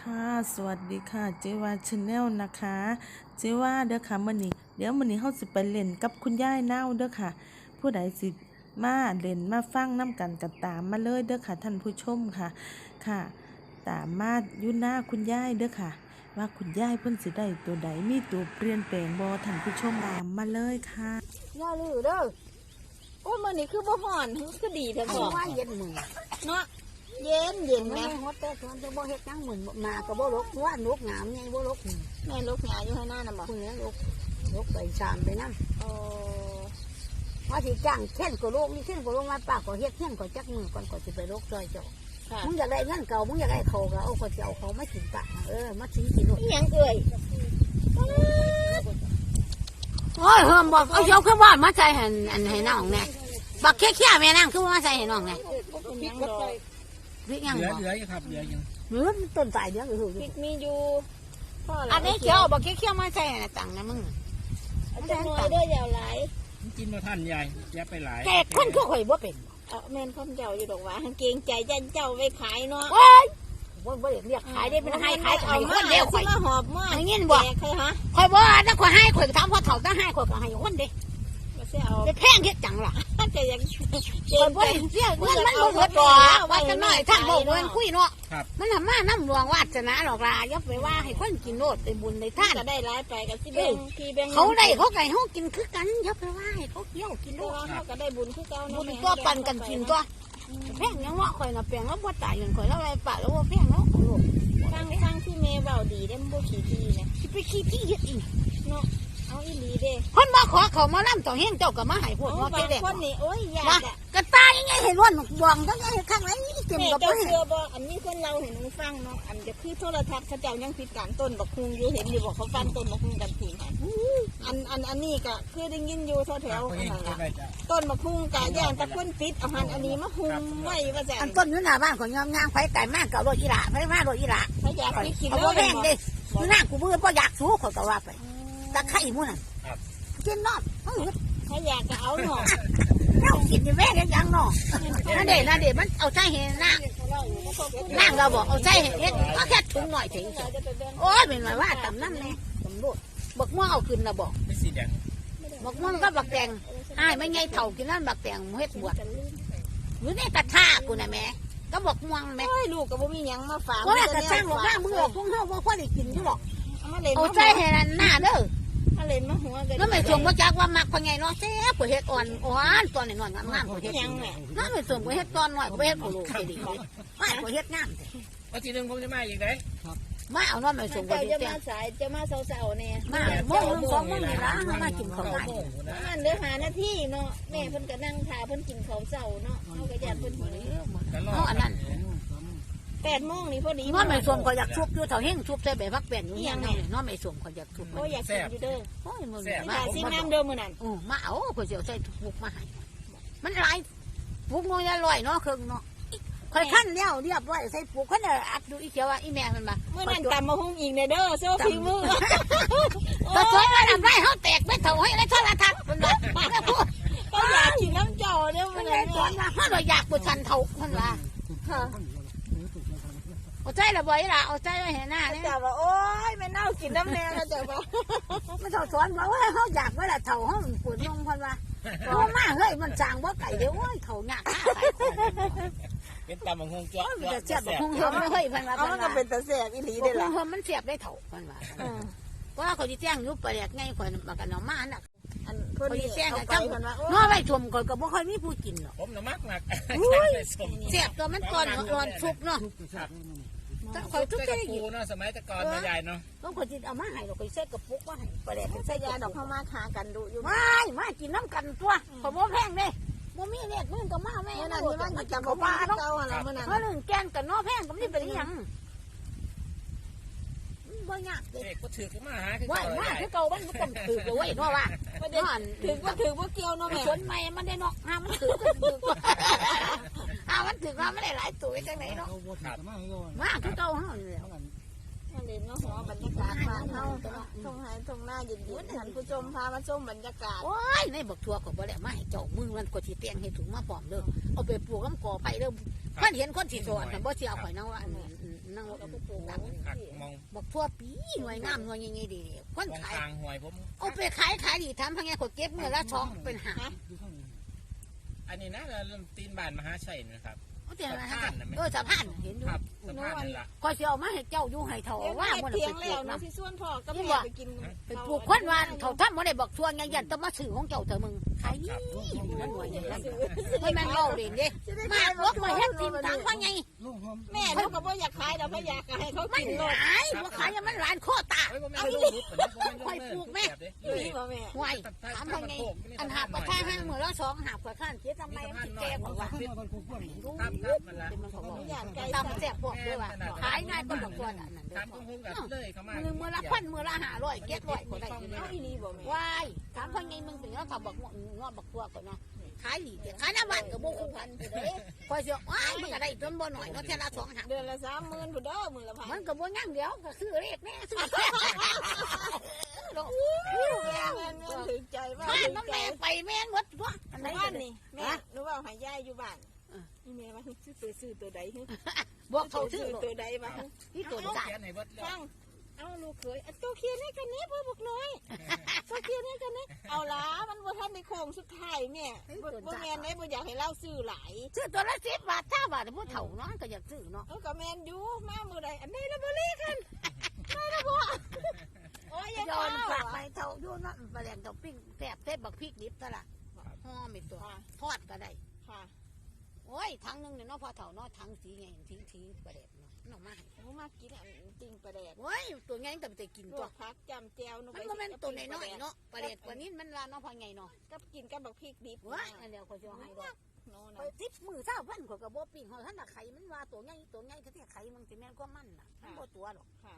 ค่ะ สวัสดีค่ะ เจวาชาแนลนะคะ เจว่าเด้อค่ะมื้อนี้เดี๋ยวมื้อนี้เฮาสิไปเล่นกับคุณยายนาวเด้อค่ะ ผู้ใดสิมาเล่นมาฟังน้ำกันก็ตามมาเลยเด้อค่ะ ท่านผู้ชมค่ะ ค่ะ ตามมาอยู่หน้าคุณยายเด้อค่ะ ว่าคุณยายเพิ่นสิได้ตัวใดมีตัวเปลี่ยนแปลงบ่ท่านผู้ชมตามมาเลยค่ะย่าลือเด้อโอ้ยมันนี่คือบ่ห่อนคือดีแท้เพพ่อราะว่าเย็นมือเนาะ เย็นเย็นแม่แม่ฮดแต่ทวนจะบ่เฮ็ดจังมือมาก็บ่ลกว่าลกงามไงบ่ลกแม่ลูกหงาอยู่ให้หน้าน่ะบ่คุณนี้ลกลกไปชามไปนำโอ้ว่าสิจ้างเช่นก็ลกนี่เช่นก็ลกมาปากก็เฮ็ดเช่นก็จักมือก่อนก็สิไปลกซอยเจ้าค่ะมึงอยากได้เงินเก่ามึงอยากได้เขาก็เอาก็สิเอาเขามากินปะเออมาทิ้งกินหมดอีหยังเอ่ยโอ้ยเฮิมบอกเอาเจ้าขึ้นบ้านมาใส่ให้อันให้น้องแน่บักเคี้ยๆแม่นางคือมาใส่ให้น้องแน่เป็นหยังดอก พริกยังเหลือบ่เหลืออยู่ครับเหลืออยู่หรือมันต้นสายเดียวอยู่พริกมีอยู่พ่ออันนี้เขียวบอกเขียวๆมาใส่ในตังนะมึงอาจารย์น้อยเด้อยาวหลายมันกินมาท่านใหญ่แยะไปหลายแกคนคือข่อยบ่เป็นเอาแม่นข้อมเจ้าอยู่ดอกว่าเกรงใจยันเจ้าไปขายเนาะโอ้ยบ่บ่เรียกขายได้เป็นให้ขายขายคนเดียวข่อยมาหอบมาอันนี้บ่แจกให้ฮะข่อยบ่ถ้าข่อยให้ข่อยถามพ่อเฒ่าถ้าให้ข่อยก็ให้คนเด้ ก็สิเอาจะแพงเฮ็ดจังล่ะจะยังเกรข่อยงบ่ใจได้เสียเงินมันบ่หมดดอกว่าจะน้อยท่านบอกว่าคุยเนาะครับมันทำมาน้ำหลวงวาสนาหรอกล่ะอย่าไปว่าให้คนกินโนดได้บุญได้ท่านก็ได้หลายไปก็สิแบ่งพี่แบ่งเขาได้เขาไก่เฮากินคือกันอย่าไปว่าให้เขาเกี่ยวกินโนแต่ดว่าเขาก็ได้บุญคือเก่าบุเนาะญแม่ตัวปันกันกินตัวแพงยังเนาะข่อยน่ะแพงแล้วบ่ตายเงินข่อยแล้วอะไรปะแล้วบ่แพงเนาะโอ้โหฟังฟังที่เมย์เบาดีได้บ่ขี้ทีเนี่ยสิไปขี้พี่เฮ็ดอีกเนาะ เอาอีหลีเด้คนมาขอเขามาล่ำต่อแห้งเจ้าก็มาให้พวกโอ้มาบาเจ๊งเด็กคนนี่โอ้ยยานะกอะกระตายยังไงให้ล้วนบวงทั้งไงข้างไหนนี่เต็มแม่กับเจ้าเพื่อนเชื่อบ่อันนี้คนเราเห็นหนูฟังเนาะอันจะคือโทรทัศน์เขาเจ้ายังผิดการต้นบักคุงอยู่เห็นอยู่บอกเขาฟันต้นบักคุงกันทีค่ะอันอันอันนี้ก็คือได้ยินอยู่แถวๆเขากันเองนั่นก็ล่ะได้จ้ะต้นบักคุงกะย่างตะกุนปิดเอาหันอันนี้มาหุมไว้ว่าจะอันต้นอยู่หน้าบ้านของยอมย่างไฟไก่มากกับรถอีหล่าไฟมารถอีหล่าถ้าอยากไปกินเอาเลบ่แพยงเลยอยู่หน้ากูเบื่อบ่อยากสู้เขาก็ว่าไป ตะไคร้มุ่นน่ะกินนอดเออถ้าอยากก็เอาหน่อเรากินอยู่แม่กันยังเนาะนั่นเด็นั่นเด็มันเอาใจเห็นนะนั่งเราบอกเอาใจเห็นเฮ็ดก็แค่ถุงหน่อยเฉยจะไปแบ่งโอ้ยเป็นไรว่าตำน้ำแน่ตำรวจบักม่วงเอาขึ้นนะบอกไม่สีแดงบักม่วงก็บักแตงอ้ายไม่ไงเท่ากินนั่นบักแตงเฮ็ดบวชอยู่ในกระทะกูนะแม่ก็บักม่วงแม่โอ้ยลูกก็บ่มีหยังมาฝากก็กระช่างหรอกว่ามึงหรอกพวกเฮาบ่พอได้กินอยู่หรอกมาเล่นเอาใจให้นั่นหน้าเด้อมา เล่นมาหัวกันแล้วไม่ส่งบ่จักว่ามักพะไงเนาะแซ่บกว่าเฮ็ดอ่อนอ่อนตอนนี้นอนงามๆกว่าเฮ็ดยังแม่น้าไม่ส่งกว่าเฮ็ดตอนน้อยกว่าเฮ็ดผู้ลูกดีไม่กว่าเฮ็ดงามวันที่หนึ่งผมจะมาอีกได้มาเอาน้อไม่ส่งกว่าเจ้าเฮ็ดจะแต่มาสายจะมาเสาๆเนี่ยมาโมงหนึ่งสองโมงนี่ล่ะเฮามากินข้าวเก้าไก่โมงนะนั่นเด้อหาหน้าที่เนาะแม่เพิ่นก็นั่งทาเพิ่นกินข้าวเช้าเนาะเฮาก็อยากเพิ่นหิวก็รอเฮาอันนั้น 8โมงนี่พอดีน้อไม่ส่งก็อยากชุบอยู่เท่าเฮงชุบใส่ใบพักแป้นอยู่ยังไงน้อไม่ส่งก็อยากชุบโอ้ยอยากกินอยู่เด้อโอ้ยมึงนี่มาล่ะสิน้ำเด้อมื้อนั้นโอ้มาเอาก็สิเอาใส่ถุกมาให้มันหลายปุกน้อยลอยเนาะครึ่งเนาะค่อยขั้นแล้วเรียบร้อยใส่ปุกขั้นอัดดูอีเขียวว่าอีแม่มันมามื้อนั้นตำมาหุงอีกเด้อเด้อโซฟีมือก็สวยว่าทำไรเขาแตกไม่เท่าให้ในโทรทัศน์มันว่าพูดก็อยากกินน้ำเจ้าเด้อมัมื้นอเลนั้ยนสอนว่าเขาเราอยากบุชันเท่ามันว่าค่ะ เอาใจละบ่อยละเอาใจไว้เห็นหน้าเนี่ยเจ้าว่าโอ้ยแม่เน่ากินน้ำแน่แล้วเจ้าว่ามันเท่าสอนว่าว่าเขาอยากว่าละเท่าเขาปวดนงพันว่าโอ้มาเฮ้ยมันจางว่าไก่เดี๋ยวโอ้ยเท่าหนักหน้าไก่ของเป็นตำบังฮงจ้ะมันจะเสียบคงเฮิมไม่เฮ้ยพันว่าเอาพัมันนก็ว่าเป็นตาแสบอีหลีคเด้องล่ะเฮิมมันเสียบได้เท่าพันว่าเออเพราะว่าเขาจะแจ้งยุบไปแลกไงคนมากันเอามาน่ะอันเพิ่นนี่เอาไปเพิ่นว่าโอ้น้อไว้ชมคนก็บ่ค่อยมีผู้กินหรอกผมน่ะมักหนักเสียบตัวมันก่อนอ่อนสุกเนาะครับ ถ้าคอยทุกเจ้าทีปูเนาะสมัยแต่ก่อนมาใหญ่เนาะต้องคนจิเอามาให้เราไปเซ็ตกระปุกว่าให้ประเดี๋ยวใส่ยาดอกเข้ามาคากันดูอยู่ไม่มากินน้ำกันตัวขอบ่แพงเด้บ่มีเลขมึงก็มาแม่เมื่อนั้นนี่ที่มัมันนกิกินนกักับบบ้าบ้าเนาะเก่าอะไรเมื่อนั้นเพราะหนึ่งแกนกับน้อแพงก็ไม่เป็นหยังบ่ยากเด้เด็กก็ถือขึ้นมาหาขึ้นว่าก่อนมาใหญ่คือเก่ามันบ่ต้องถือเลยเว้ยเนาะว่าประเด็นนอนถือว่าถือว่าเกี่ยวเนาะแม่ สวนใหม่มันได้เนาะห้ามันถือก็ถือก็ห้ามัน ถือว่ามันได้หลายตัวจังไหนเนาะมาคือเก่าเฮานี่แหละมาเล่นมาหัวบรรยากาศบ้านเฮาทงไห้ทงหน้าเย็นๆท่านผู้ชมพามาชมบรรยากาศโอ้ยในบักทัวก็บ่ได้มาให้เจ้ามึงมันก็สิเตียงให้ถุงมาปลอมเด้อเอาไปปลูกน้ำกอไปเด้อเพิ่นเห็นคนสิสอนแต่บ่สิเอาข่อยนางว่าอันนั้นนางกับผู้ปลูกขักมองบอกทั่วปีหน่วยงามหน่วยยังไงดีคนมองขายทางหวยผมเอาไปขายขายดีทำพังไงคนเก็บเงินละสองเป็นหาอันนี้นะเริ่มตีนบานมหาชัยนะครับ เอาแต่ละสะพานน่ะไหมเออสะพานเห็นอยู่ครับ สะพานนั่นล่ะคอยสิเอามาให้เจ้าอยู่ให้เท่าเดี๋ยวว่าว่ามันเถียไปงปลูแล้วกนะนะที่ส่วนพ่อกับนี่แม่ว่าไปกินไปปลูกควันวานเขาทำบ่ได้บอกชวนยังยันต้องมาสื่อของเจ้าเถอะมึงขายนี่มันหน่วยอย่างนั้นไม่แม่นเล่าเด่นเด้มาลกมาเฮ็ดทิมทางพังไงแม่เขาก็บ่อยากขายดอกพะยากให้เขามันกินโลดหลายว่าขายยังมันหลานโคตา เฮ้ยผมไม่รู้ผมไม่รู้เลยนี่บ่แม่ ห่วยถามพังไงอันหาประท่าห้างมือละสองหาประท่านเสียทำไมมันสิแก่กว่าครับครับมันละมันเขาบอกอยากไก่ตำแซ่บพวกด้วยว่าขายง่ายก็บอกตัวน่ะนั่นเด้ตามตรงหุ้งกับเลยเข้ามามือมือละพันมือละห้าร้อยเก็ดร้อยก็ได้อยู่เอาแล้วอีนี่บ่แม่วายถามพังไงมึงถึงแล้วเขาบอกงอบักตัวก่อนเนาะขายดีแต่ขายน้ำมันกับโมกุพันไปเลยคอยเสียว้ายมันก็ได้จนบ่หน่อยเนาะแค่ละสองหาเดือนละ30,000พุ่นเด้อมื้อละพันมันก็บ่ยั่งเดียวก็คือเลขแน่ซื้อแม่แม่แม่ถึงใจว่าบ้านถึงน้ำใจแม่ไปแม่นหมดตัวอันไหนบ้ากันนนี่นี่แม่หนูว่าให้ยายอยู่บ้าน อีแม่ว่าซื้อตัวซื้อตัวใดฮึบอกเขาซื้อตัวใดมาที่ตัวจ่ายเขียนให้เบิดแล้วฟังเอาลูกเขยอันตัวเคียนให้กันนี้พ่อบอกน้อยตัวเคียนให้กันนี้เอาล่ะมันบ่ทันในโค้งสุดท้ายแม่บ่บ่แม่นได้บ่อยากให้เล่าซื้อหลายซื้อตัวละสิบบาทถ้าบาทผู้เฒ่าเนาะก็อยากซื้อเนาะเออก็แม่นอยู่มามื้อใดอันนี้ละบ่เลกันได้ละบ่โอ้ยอย่าย้อนเอาฝากไปเฒ่าอยู่เนาะปลาแดงกับปิ้งแซ่บเทศบักพริกดิบซะล่ะห่อไม่ตัวทอดก็ได้ค่ะ โอ้ยถังหนึงเนี่ยเนาะพอเฒ่าเนาะถังสีไงทิ้งทิ้งปลาแดงเนาะน้องมาให้หนูมากินอันจริงประแดดโอ้ยตัวไงแต่ไปแต่กินลตัววกผักจำแจวหนูมันก็แม่นตัวน้อยๆเนาะปลาแดกกว่านี้มันลาเนาะพอไงเนาะกับกินกับบักพริกดิบว้ายอันเดียวเขาจะให้ดอกโน่ไปนะติดมือเช้าพันเขาก็บ่ปิ้งเขาท่านน่ะไข่มันว่าตัวใหญ่ตัวใหญ่ก็ที่ไข่มันสิแม่นกว่ามันน่ะมันบ่ตัวหรอกค่ะ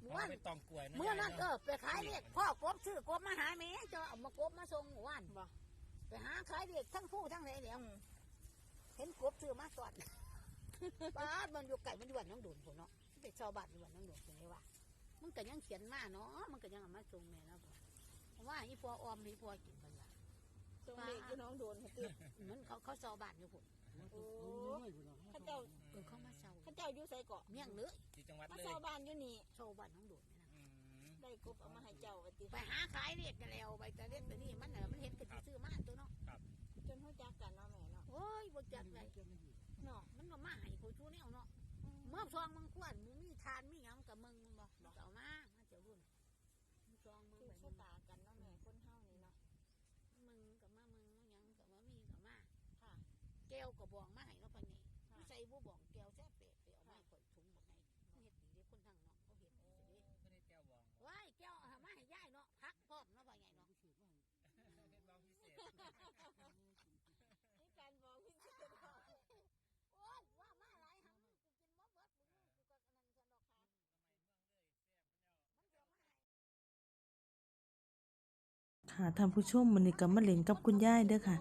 เมื่อวานไม่ต้องกล้วยเมื่อนั้นเออไปขายเด็กพ่อกบซื้อกบมาหาแม่จะเอามากบมาส่งหมู่บ้านบ่ ไปหาขายเด็กทั้งผู้ทั้งไหนเดี๋ยว เห็นกบซื้อมาสอดบ้านมันอยู่ไก่มันอยู่บ้านน้องโดนผมเนาะไปชาวบ้านอยู่บ้านน้องโดนเป็นไงวะมันก็ยังเขียนมาเนาะมันก็ยังเอามาส่งแม่นะบ่ว่าอีพัวออมอีพัวกินมันละตรงเด็กที่น้องโดนเขาติดมันเขาเขาชาวบ้านอยู่พุ่นโอ้ข้าเจ้าเออเขามาเช่าข้าเจ้าอยู่ไสเกาะเมี่ยงเลยที่จังหวัดมาเลยเช่าบ้านอยู่นี่ชาวบ้านน้องโดนนี่นะอืมได้กบเอามาให้เจ้าว่าติไปหาขายเด็กกันแล้วไปแต่เด็กแต่นี่มันเออมันเห็นกันสิซื้อมาตัวเนาะจนเขาจักกันเนาะแม่เนาะ โอ้ยบ่จักเลยเนาะมันก็มาให้กูชูแนวเนาะเมื่อซองมึงกวนมึงมีทานมีหยังกับมึงมึงบอกเอามามาเจ้ารุ่นมึงซองมึงคือไปชะมึงตากันเนาะแม่คนเฮานี่เนาะมึงกับมามึงมึงหยังกับมามีกับมาค่ะ แก้วกับบองมาให้เนาะปะนี่ใส่ผู้บองแก้วแซ่บเปะไปเอามาข่อยถุงบักไงเฮ็ดดีเด้คนทางเนาะเขาเฮ็ดดีเด้ ไม่ได้แก้วบอง ว้ายแก้วเอามาให้ยายเนาะพักพร้อมเนาะปะไงเนาะ เฮ็ดบองพิเศษ นี่การบอกพี่เจ้า โอ้ยว่ามาหลายหำกูกินบ่เบิดมึงกูก็อันนั้นกันดอกค่ะมันเดี๋ยวมาให้ ค่ะท่านผู้ชมมันนี่ก็มาเล่นกับคุณยายเด้อค่ะ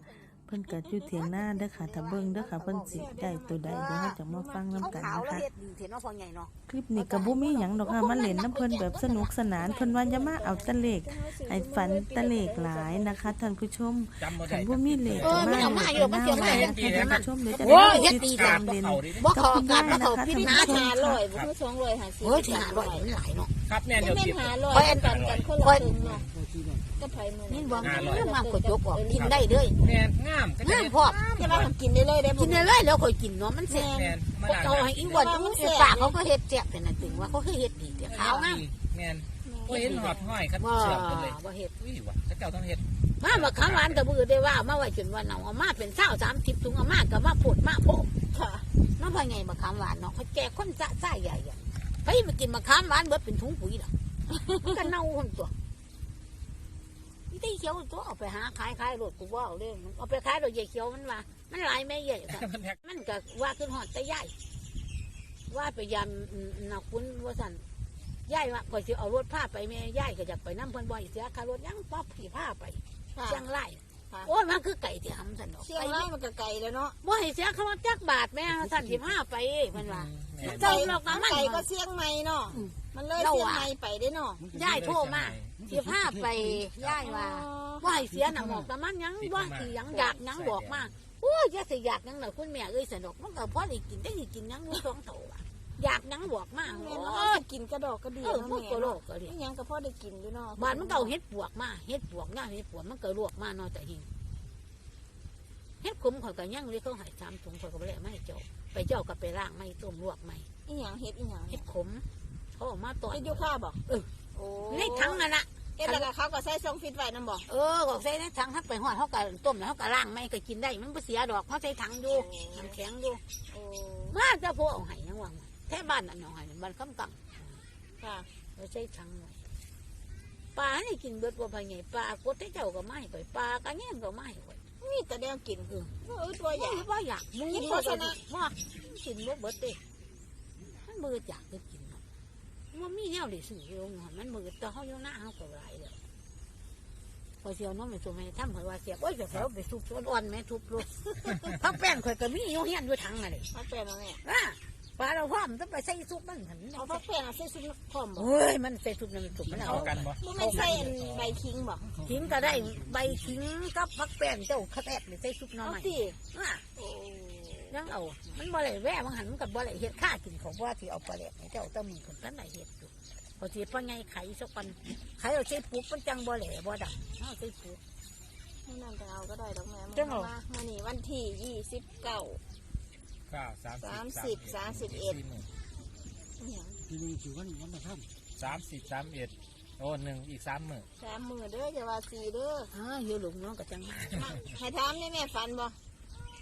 เพิ่นก็อยู่เถียงหน้าเด้อค่ะถ้าเบิ่งเด้อค่ะเพิ่นสิได้ตัวใดเดี๋ยวเราจะมาฟังนํกันขาวนะแล้วคะเฮ็ดดีเถอะเนาะพ่อใหญ่เนาะ ลิปนี้ก็บ่มีหยังดอกค่ะมาเล่นน้ำเพิ่นแบบสนุกสนานเพิ่นว่าอย่ามาเอาแตะเลขให้ฝันแตะเลขหลายนะคะท่านผู้ชมจำบ่คัได้นบ่มีเลขก็มาเออมันเอามาอยู่มันเกี่ยวหน้ากับนะคะท่านผู้ชมเดี๋ยวจะโอ้ได้ยเฮ็ดติดีดจัตางมเล่นบ่กับขอคุณกัยานยบ่นะเขาคะพี่ท่านหาผู้ชหามร้อยบ่คือสองร้อยห้าสิบเฮ้ยหาร้อยมันหลายเนาะครับแน่แม่เดี๋ยวแม่สิบหาร้อยข้อยกันกันคนละครึ่งเนาะก็ไผมือนี่บ่มันมากกว่าจกออกกินได้เด้อแม่นงามก็จะงามเฮ็ดพร้อมจะว่ากินได้เลยได้กินได้เลยแล้วค่อยกินเนาะมันแซ่บแม่นมาพวกด่าเอาให้อีกวันมันสิปากเขาก็เฮ็ดแซ่บแต่น่ะถึงว่าเขาคือเฮ็ดดีแต่ขาวงามแม่นโอ้ยเห็นหอดห้อยครับบ่เชือกกันเลยบ่เฮ็ดอุ้ยว่ะเขาเจ้าต้องเฮ็ดมาว่าคำหวานกับมือได้ว่ามาไว้จนว่าเนาเอามาเป็น20 30ถุงเอามาก็มาพูดมาโพกค่ะมาพ่อไงมะขามหวานเนาะเขาแจกคนจะใส่ใหญ่อะไปมากินมะขามหวานเบิดเป็นถุงปุ๋ยดอกันเน่าคนตัวนี่ได้เขียวตัวเอาไปหาขายขายรถกูว่าเอาเรื่องเอาไปขายรถใหญ่เขียวมันว่ามันลายแม่ใหญ่กันมันก็ว่าขึ้นหอดแต่ใหญ่ ว่าไปยำอืมนักคุณว่าสันยายว่าก่อนจะเอารถผ้าไปแม่ยายก็อยากไปน้ำเพิ่นบ่อยเสียค่ารถยังป๊อบขี่ผ้าไปค่ะเชียงรายค่ะโอ้ยมันคือไก่ที่หำสันดอกเชียงรายมันก็ไกลแล้วเนาะบ่ให้เสียคำว่าจักบาทแม่สันสิผ้าไปมันว่าแม่นเจ้าหลอกน้ำมันไกลก็เชียงใหม่เนาะอืมมันเลยเราเชียงอะใหม่ไปได้เนาะยายโทรมาสิผ้าไปยายว่าว่าให้เสียหนังหมอกแต่มันยังว่าสิยังอยากยังบอกมาโอ้ยจะสิอยากยังเหรอคุณแม่เอ้ยสนุกมันก็พอได้กินได้สิกินยังอยู่สองโถอะ อยากหยังบอกมาแม่โอ้เนาะเอายไปกินกระดอกกระเดีเออเนาะพวกแม่ตัวโลเนาะกก็ดิอีหยังก็พอได้กินอยู่เนาะบ้านมันเก่าเฮ็ดปวกมาเฮ็ดปวกย่าเฮ็ดปวกมันก็ลวกมาเนาะแต่หิงเฮ็ดขมข่อยก็ยังเลยเขาใหายสามถุงข่อยก็บ่ได้เอามาให้เจ้าไปเจ้าก็ไปล้างไม่ต้มลวกไม่อีหยังเฮ็ดอีหยังเฮ็ดขมเขาเออกมาตอน เฮ็ดอยู่ข้าบ่เออ โอ้ในถังนั่นน่ะเฮ็ดแล้วก็เขาก็ใส่ซองฟิตไว้นำบ่เออก็ใส่ในถังถ้าไปหอดเขาก็ต้มแล้วเขาก็ล้างไม่ก็กินได้ มันบ่เสียดอกเขาใส่ถังอยู่น้ำแข็งอยู่โอ้มาจะพวกเอาให้ยังว่ามาแท้บ้านนั่นเอาให้บ้านคำกังค่ะเราใช้ถังไว้ปลานี่กินเบิดบ่ภายไงปลากดให้เจ้าก็ไม่ก่อยปลากระแยงก็ไม่ก่อยมีแต่แนวกินเออเออตัวใหญ่ว่าอยากมือกินก็โฆษณาว่ากินบ่เบิดเด้มันมืออยากจะกินเนาะมันมีแนวได้ซื้ออยู่เนาะมันมือต่อเฮาอยู่หน้าเฮาก็หลายแล้วพอเสียวน้องไปสู่แม่ทำเผยว่าเสียบโอ้ยเสียบไปซุปอ่อนๆแม่ทุบลูกพักแป้งข่อยก็มีอยู่เฮียนอยู่ถังอะไรพักแป้งเอาแม่อะ ปลาเราพร้อมต้องไปใส่ซุปมันหันเอาพักแป้งเอาใส่ซุปพร้อมบ่โอ้ยมันใส่ซุปนั่นมันซุปมันเข้าเอากันบ่บ่แม่นใส่อันใบขิงบ่ขิงก็ได้ใบขิงกับพักแป้งเจ้าขะแทบเลยใส่ซุปหน้อเอาใหม่ติอะโอ้ยังเอา มันบ่ได้แว่มันหันมันกับบ่ได้เฮ็ดข้ากินของว่าที่เอาปลาแหลกให้เจ้าต้องมีคนนั้นได้เฮ็ดอยู่พอสิปังไงไข่สักปันไข่เอาใส่ปุ๊บมันจังบ่แหล่บ่ดังเอาใส่ปุ๊บให้นั่นไปเอาก็ได้ดอกแม่จังเอามามื้อนี้วันที่ยี่สิบเก้า เก้าสามสามสิบสามสิบเอ็ดอีหยังที่นี่ถือว่าวันละท่านสามสิบสามเอ็ดโอ้หนึ่งอีกสามหมื่นสามมือเด้ออย่าว่าสี่เด้ออ่าอยู่หลุมน้องก็จังมามาให้ถามนี่แม่ฝันบ่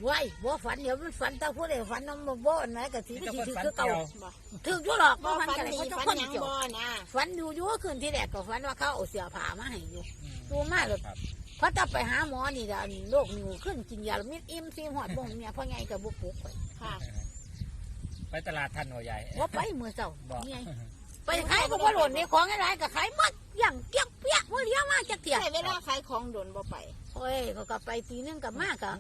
ไว้บ่ฝันเดี๋ยวมันฝันถ้าผู้ใดฝันน้ำบ่บ่อันไหนก็สิจะสิคนถือฟันคือเกี่เก่ายวบ่ถืออยู่หรอกบ่บ่ฝันฝันกันเลยดีเขาจะฝันคนหยังเกี่ยวบ่นะฝันอยู่อยู่คืนที่แรกก็ฝันว่าเขาเอาเสื้อผ้ามาให้อยู่ อืมดูมาเลยครับ พอจะไปหาหมอนี่ละโรคนิวขึ้นกินยาแล้วมิดอิ่มซีหอดบ่งเนี่ยพ่อใหญ่กับบุกปุกไปค่ะไปตลาดทันหัวใหญ่ว่าไปมือเจ้าบอกนี่ไงไปขายก็บ่หล่นในของอะไรก็ขายหมดอย่างเกี้ยกเปี้ยกว่าเลี้ยงมาจักเถี่ยใช้เวลาขายของโดนบ่ไปโอ้ยเขาก็ไปทีนึงกับมากก็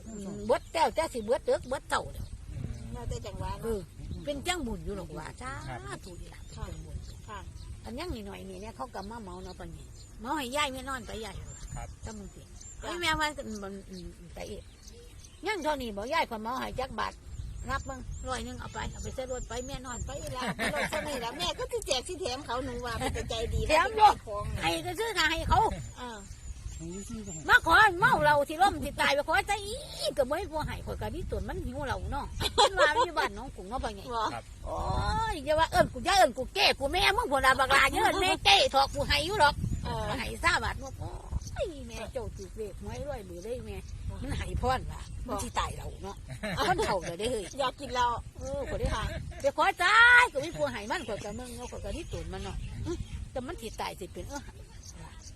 เบิดแต้วจ้าสิเบิดเตึกเบิดเต่าเดียวอืมแล้วแต่จังหวะเอเนาะอเป็นจังบุญอยู่หรอกว่าจ้าครับถูกดีละเป็นบุญค่ะอันยังนิดหน่อยนี่เนี่ยเขาก็มาเมาเนาะปะนี่เมาให้ยายไม่นอนไปยายครับจำมึงสิ ไอ้แม่ว่ามันไปเองยังเท่านี้บอกยายคนเมาให้จักบาทรับมึงร้อยหนึงเอาไปเอาไปใส่รถไปแม่นอนไปอีหลาไปรถซะนี่ล่ะแม่ก็สิแจกสิแถมเขาหนูว่าเป็นใจดีแถมบ่ของให้ก็ซื้อก็ให้เขาเออตรงนี้ซื้อก็ให้มาขอเมาเราที่ร่มที่ตายไปขอใจอีก็ไม่ให้พวให้คนกันที่ตัวมันหิวเราเนาะมันว่าอยู่บ้านน้องกุ้งเนาะไปไงบ่โอ้ยอย่าว่าเอิญกูย่าเอิญกูเก้กูแม่มึงพวกเราบักลาเยอะแม่เก้ถอกกูให้อยู่หรอกเออให้ซาบาทว่า โอ้ยแม่เจ้าจุกเวกไว้ร้อยมือได้แม่มันให้พรว่ะมันที่ตายเราเนาะคนเฒ่าเลยได้เฮ้ยอยากกินเราเออคนได้หาไปขอใจายก็มีผู้ให้มันคนกับมึงเนาะคนกับที่ตุนมันเนาะอื้อแต่มันที่ตายสิเป็นเออ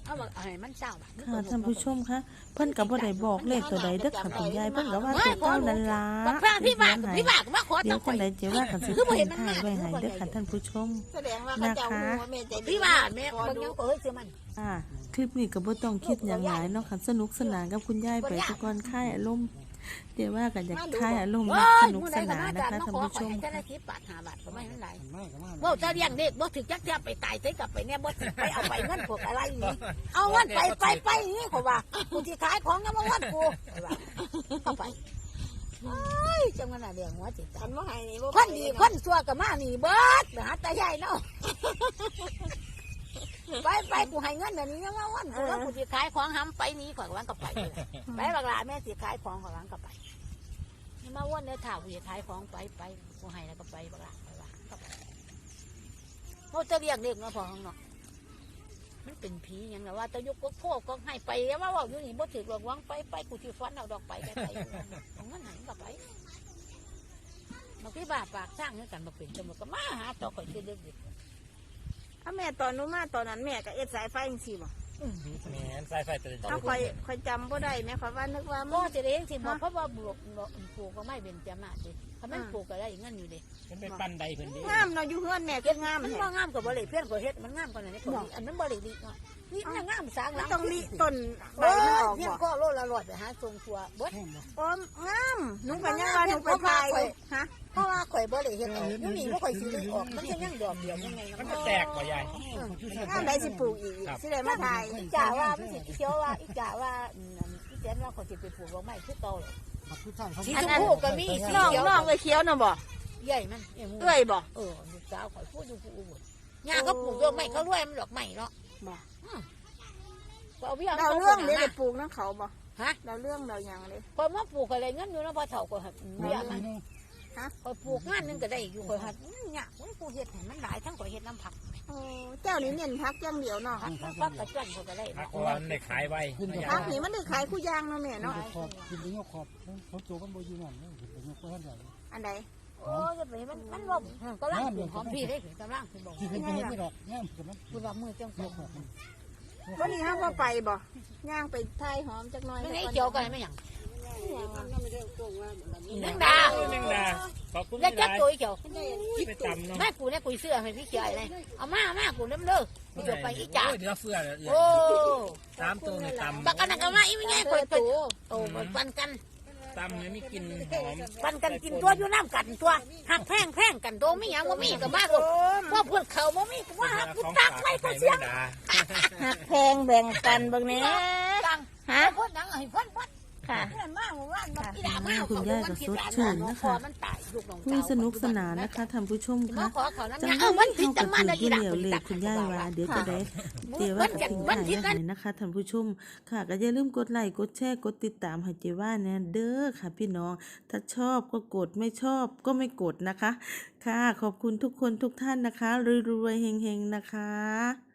เอาว่าให้มันเจ้าบาทค่ะท่านผู้ชมคะเพิ่นก็บ่ได้บอกเลขตัวใดเด้อค่ะคุณยายเพิ่นก็ว่าตัวเก่านั่นล่ะบักพระพี่บากพี่บากมาขอเดี๋ตะยวข่จัองยไดเจ้าว่ากันสิคือบ่เพิ่เห็นนมันถ่ายไว้ให้มากเด้อค่ะท่านผู้ชมแสดงว่าเขาเจ้ารู้ว่าแม่ใจดีพี่บากแม่บางยังเอ้ยเชื่อมันอ่า คลิปนี้ก็บ่ต้องคิดหยังหลายเนาะค่ะสนุกสนานกับคุณยายไปทุกคนคลายอารมณ์เดี๋ยวว่ากันอยากคลายอารมณ์โอ้สนุกสนานนะคะท่านผู้ชมให้เจ้าหน้าที่บาทหาบาทก็ไม่เป็นไรทำไมก็มาว่าจะเลี้ยงเด็กบ่ถึงจักจะไปตายเต้กลับไปเนี่ยบ่ถึงไปเอาไปเงินพวกอะไรนี่เอาเงินไปไปไปนี่เขาว่ากูที่ขายของยังมาวัดกูเอาไปเอ้ยจังมันน่ะเลี้ยงหัวจิตคันบ่ให้นี่คนดีคนชั่วก็มานี่เบิดหาตาใหญ่เนาะ ไปไปกูให้เงินเดี๋ยวนี้ยังมาวันกูว่ากูที่ขายของห้ำไปนี่ข่อยก็วันก็ไปเลยไปบักลาแม่สิขายของข่อยวันก็ไปนี่มาวันเนี่ยถ้ากูจะขายของไปไปกูให้แล้วก็ไปบักลาไปว่าก็ไปเขาจะเรียกเด็กเนาะพอข้างนอกมันเป็นผีหยังไงว่าแตะยกก็โคกก็ให้ไปแล้วว่าว่าอยู่นี่บ่ถือหรอกวังไปไปกูที่ฟันเอาดอกไปไปไปของมันไหนก็ไปบางทีบาปากสร้างเงื่อนกันมาเป็นจมูกก็มาหาต่อข่อยคือเด็ก ถ้าแม่ตอนหนู้มาตอนนั้นแม่ก็เอ็ดสายไฟจังซี่บ่แม่นสายไฟตัวนี้ถ้าค่อยค่อยจำบ่ได้แม่ขอยว่านึกว่าๆมัก็นจะได้เห็นสิบอกเพราะว่าปลูกปลูกก็ไม่เป็นจมาดิถ้ามันปลูกก็ได้เงินอยู่ดิมันเป็นปันใดเพิ่นเดีงามเนาะอยู่เฮือนแม่เฮ็ก็ดงามมันแท้ว่างามกับบริเพื่อนก็เฮ็ดมันงามกว่านั้นนี่ก็อันนั้นบริดีเนาะ นี่มันงามสร้างหมัลันงต้องลิต้นใบโอ้มันยออกเพียงบ่ก็โลละร้อยไปหาทรงตัวบดแห้งบ่โอ้งามหนูก็ยังว่าหนูไปถ่ายอยู่ฮะเพราะว่าข่อยบริเฮ็ดออกนี่นี่บ่ข่อยสิได้ออก มันจะยังดอกเดียวยังไงมันก็แตกบ่ใหญ่งามได้สิปลูกอีกสิได้มาถ่ายอีจ่าว่ามันสิเขียวว่าอีจ่าว่าอีแจนว่าข่อยสิไปปลูกดอกไม้คือเก่าเลยบักผู้ชายเขาสีชมพูก็มีสีน้องเขียวน้องเอ้ยเขียวน่ะบ่ใหญ่มันใหญ่มูเอ้ยบ่เออสาวข่อยพูดอยู่ผู้อุบลย่าก็ปลูกดอกไม้เขารวยมันดอกไม้เนาะ บ่ก็เอาเบี้ยเราเขาเรื่องคนเดี๋ยวน่ะได้ปลูกน้ำเขาบ่ฮะเราเรื่องเราอย่างเลยข่อยมาปลูกอะไรเงินอยู่นะพ่อเฒ่าข่อยหัดเบี้ยมันนี่ข่อยปลูกงานหนึงก็ได้อยู่ข่อยหัดอื้อเนี่ยโอ้ยกูเฮ็ดให้มันหลายทั้งข่อยเฮ็ดน้ำผักโอ้เจ้านี่เน้นพักอย่างเดียวเนาะผักผักกระจ้วนข่อยก็ได้พักเพราะว่ามันได้ขายไว้พักนี่มันได้ขายคู่ยางเนาะแม่เนาะขอบกินไปยกขอบเขาโจกันบ่อยู่นั่นเลยไปยกก็ท่านใหญ่อันใด โอ้ยจะไปมันมันลมก็ล่างถึงหอมพี่ได้ถึงกำลังถึงบอกที่เป็นเป็นไม่ดอกแง่กับมันคุณว่ามือจังยสกขอบมันวันนี้ห้ามว่าไปบ่ย่างไปทายหอมจักหน่อยไม่ได้เกี่ยวกันไม่หยังนี่นันะงดาหนึ่งดาขอบคุณแล้วที่จักได้ตัวเกี่ยวไปตำเนาะแม่กูเนี่ยกูเสื้อให้พี่เขียอะไรเอามามากูน้ำเด้อกูจะไปอีจ่าเดี๋ยวเฟื่อเดี๋ยวโอ้ตามตัวในตำบักกันก็มาอีไม่ไงคอยตัวโอ้ปันกัน ตำเนี่ยมีกลิ่นหอมปันกันกินตัวอยู่น้ำกันตัวหักแพงแพงกันโตไม่ยังว่ามีกับมากว่าพวกเขาบ่มีก็ว่าหักกูของตักฝากไว้ไปกูให้เสียงดาหักแพงแบ่งกันเบิ่งแหน่ตังฮะพ่นนังให้พ่นพ่นค่ะเพื่อนมากว่ามันอีด่ามาคุณย่าก็สดชื่นนะคะ มันตายลูกน้องคุยสนุกสนานนะคะท่านผู้ชมมาคะขอเขานั้นจังเออมันติดเข้าจักับงมาถึได้งอีที่ด่าเหลียวเลยคุณย่ายว่าเดี๋ยวจะได้เจว่ากับทิ้งท้ายไว้ให้นะคะท่านผู้ชมค่ะ ก็อย่าลืมกดไลค์กดแชร์กดติดตามให้เจว่าเนี่ยเด้อค่ะ พี่น้อง ถ้าชอบก็กดไม่ชอบก็ไม่กดนะคะ ค่ะ ขอบคุณทุกคนทุกท่านนะคะรวยๆเฮงๆนะคะ